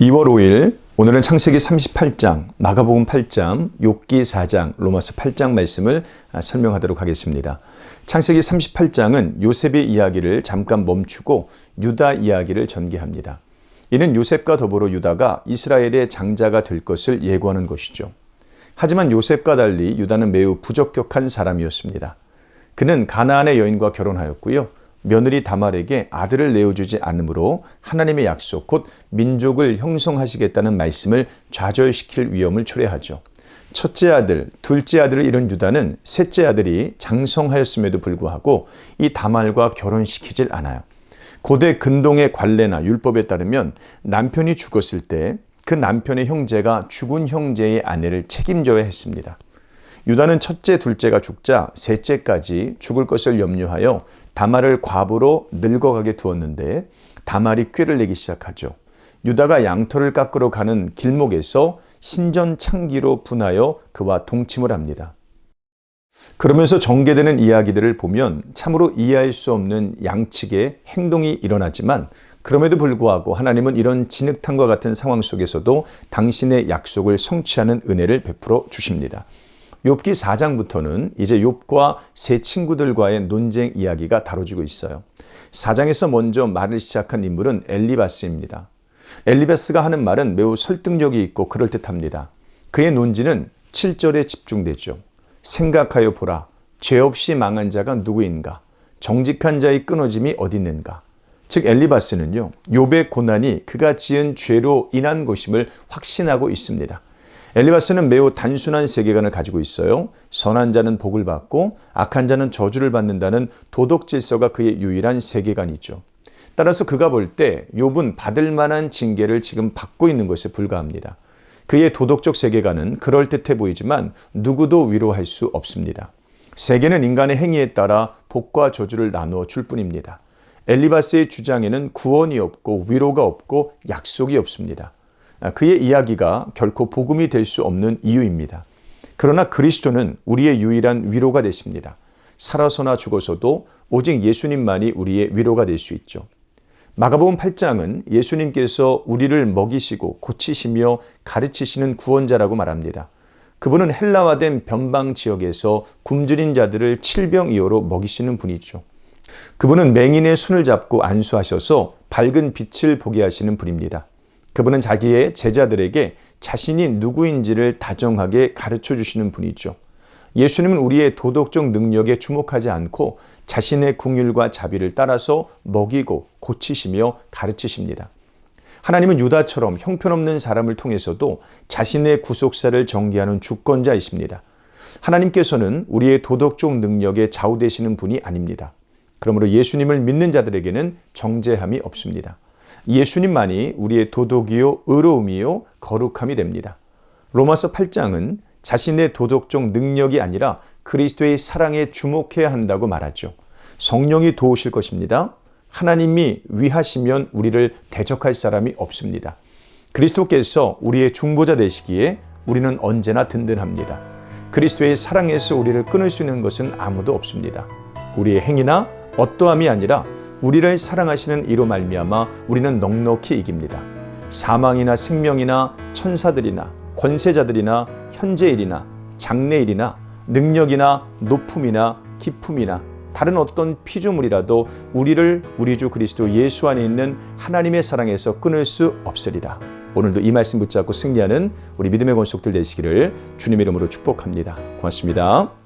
2월 5일 오늘은 창세기 38장, 마가복음 8장, 욥기 4장, 로마서 8장 말씀을 아, 설명하도록 하겠습니다. 창세기 38장은 요셉의 이야기를 잠깐 멈추고 유다 이야기를 전개합니다. 이는 요셉과 더불어 유다가 이스라엘의 장자가 될 것을 예고하는 것이죠. 하지만 요셉과 달리 유다는 매우 부적격한 사람이었습니다. 그는 가나안의 여인과 결혼하였고요. 며느리 다말에게 아들을 내어주지 않으므로 하나님의 약속 곧 민족을 형성하시겠다는 말씀을 좌절시킬 위험을 초래하죠. 첫째 아들, 둘째 아들을 잃은 유다는 셋째 아들이 장성하였음에도 불구하고 이 다말과 결혼시키질 않아요. 고대 근동의 관례나 율법에 따르면 남편이 죽었을 때 그 남편의 형제가 죽은 형제의 아내를 책임져야 했습니다. 유다는 첫째, 둘째가 죽자 셋째까지 죽을 것을 염려하여 다말을 과부로 늙어가게 두었는데 다말이 꾀를 내기 시작하죠. 유다가 양털을 깎으러 가는 길목에서 신전창기로 분하여 그와 동침을 합니다. 그러면서 전개되는 이야기들을 보면 참으로 이해할 수 없는 양측의 행동이 일어나지만 그럼에도 불구하고 하나님은 이런 진흙탕과 같은 상황 속에서도 당신의 약속을 성취하는 은혜를 베풀어 주십니다. 욥기 4장부터는 이제 욥과 세 친구들과의 논쟁 이야기가 다뤄지고 있어요. 4장에서 먼저 말을 시작한 인물은 엘리바스입니다. 엘리바스가 하는 말은 매우 설득력이 있고 그럴듯합니다. 그의 논지는 7절에 집중되죠. 생각하여 보라. 죄 없이 망한 자가 누구인가? 정직한 자의 끊어짐이 어디 있는가? 즉 엘리바스는요. 욥의 고난이 그가 지은 죄로 인한 것임을 확신하고 있습니다. 엘리바스는 매우 단순한 세계관을 가지고 있어요. 선한 자는 복을 받고 악한 자는 저주를 받는다는 도덕 질서가 그의 유일한 세계관이죠. 따라서 그가 볼 때 욥은 받을 만한 징계를 지금 받고 있는 것에 불과합니다. 그의 도덕적 세계관은 그럴듯해 보이지만 누구도 위로할 수 없습니다. 세계는 인간의 행위에 따라 복과 저주를 나누어 줄 뿐입니다. 엘리바스의 주장에는 구원이 없고 위로가 없고 약속이 없습니다. 아, 그의 이야기가 결코 복음이 될 수 없는 이유입니다. 그러나 그리스도는 우리의 유일한 위로가 되십니다. 살아서나 죽어서도 오직 예수님만이 우리의 위로가 될 수 있죠. 마가복음 8장은 예수님께서 우리를 먹이시고 고치시며 가르치시는 구원자라고 말합니다. 그분은 헬라화된 변방 지역에서 굶주린 자들을 칠병이어로 먹이시는 분이죠. 그분은 맹인의 손을 잡고 안수하셔서 밝은 빛을 보게 하시는 분입니다. 그분은 자기의 제자들에게 자신이 누구인지를 다정하게 가르쳐 주시는 분이죠. 예수님은 우리의 도덕적 능력에 주목하지 않고 자신의 궁율과 자비를 따라서 먹이고 고치시며 가르치십니다. 하나님은 유다처럼 형편없는 사람을 통해서도 자신의 구속사를 정리하는 주권자이십니다. 하나님께서는 우리의 도덕적 능력에 좌우되시는 분이 아닙니다. 그러므로 예수님을 믿는 자들에게는 정죄함이 없습니다. 예수님만이 우리의 도덕이요, 의로움이요, 거룩함이 됩니다. 로마서 8장은 자신의 도덕적 능력이 아니라 그리스도의 사랑에 주목해야 한다고 말하죠. 성령이 도우실 것입니다. 하나님이 위하시면 우리를 대적할 사람이 없습니다. 그리스도께서 우리의 중보자 되시기에 우리는 언제나 든든합니다. 그리스도의 사랑에서 우리를 끊을 수 있는 것은 아무도 없습니다. 우리의 행위나 어떠함이 아니라 우리를 사랑하시는 이로 말미암아 우리는 넉넉히 이깁니다. 사망이나 생명이나 천사들이나 권세자들이나 현재일이나 장래일이나 능력이나 높음이나 기품이나 다른 어떤 피조물이라도 우리를 우리 주 그리스도 예수 안에 있는 하나님의 사랑에서 끊을 수 없으리라. 오늘도 이 말씀 붙잡고 승리하는 우리 믿음의 권속들 되시기를 주님 이름으로 축복합니다. 고맙습니다.